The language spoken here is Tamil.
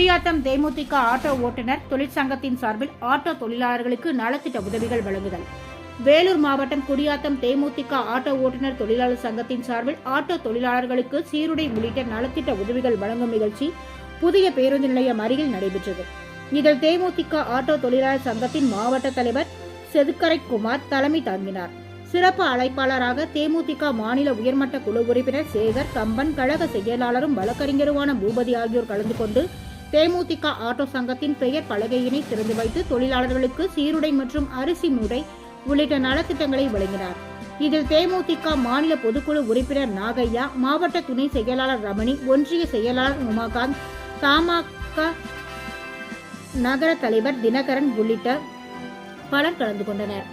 குடியாத்தம் தேமுதிக ஆட்டோ ஓட்டுநர் தொழிற்சங்கத்தின் சார்பில் ஆட்டோ தொழிலாளர்களுக்கு நலத்திட்ட உதவிகள் வழங்குதல். வேலூர் மாவட்டம் குடியாத்தம் தேமுதிக ஆட்டோ ஓட்டுநர் தொழிலாளர் சங்கத்தின் சார்பில் ஆட்டோ தொழிலாளர்களுக்கு சீருடை உள்ளிட்ட நலத்திட்ட உதவிகள் வழங்கும் நிகழ்ச்சி புதிய பேருந்து நிலையம் அருகில் நடைபெற்றது. இதில் தேமுதிக ஆட்டோ தொழிலாளர் சங்கத்தின் மாவட்ட தலைவர் செதுக்கரை குமார் தலைமை தாங்கினார். சிறப்பு அழைப்பாளராக தேமுதிக மாநில உயர்மட்ட குழு உறுப்பினர் சேகர் கம்பன் கழக செயலாளரும் வழக்கறிஞருமான பூபதி ஆகியோர் கலந்து கொண்டு தேமுதிக ஆட்டோ சங்கத்தின் பெயர் பலகையினை திறந்து வைத்து தொழிலாளர்களுக்கு சீருடை மற்றும் அரிசி மூடை உள்ளிட்ட நலத்திட்டங்களை வழங்கினார். இதில் தேமுதிக மாநில பொதுக்குழு உறுப்பினர் நாகையா மாவட்ட துணை செயலாளர் ரமணி ஒன்றிய செயலாளர் உமாகாந்த் தமாக நகர தலைவர் தினகரன் உள்ளிட்ட பலர் கலந்து கொண்டனர்.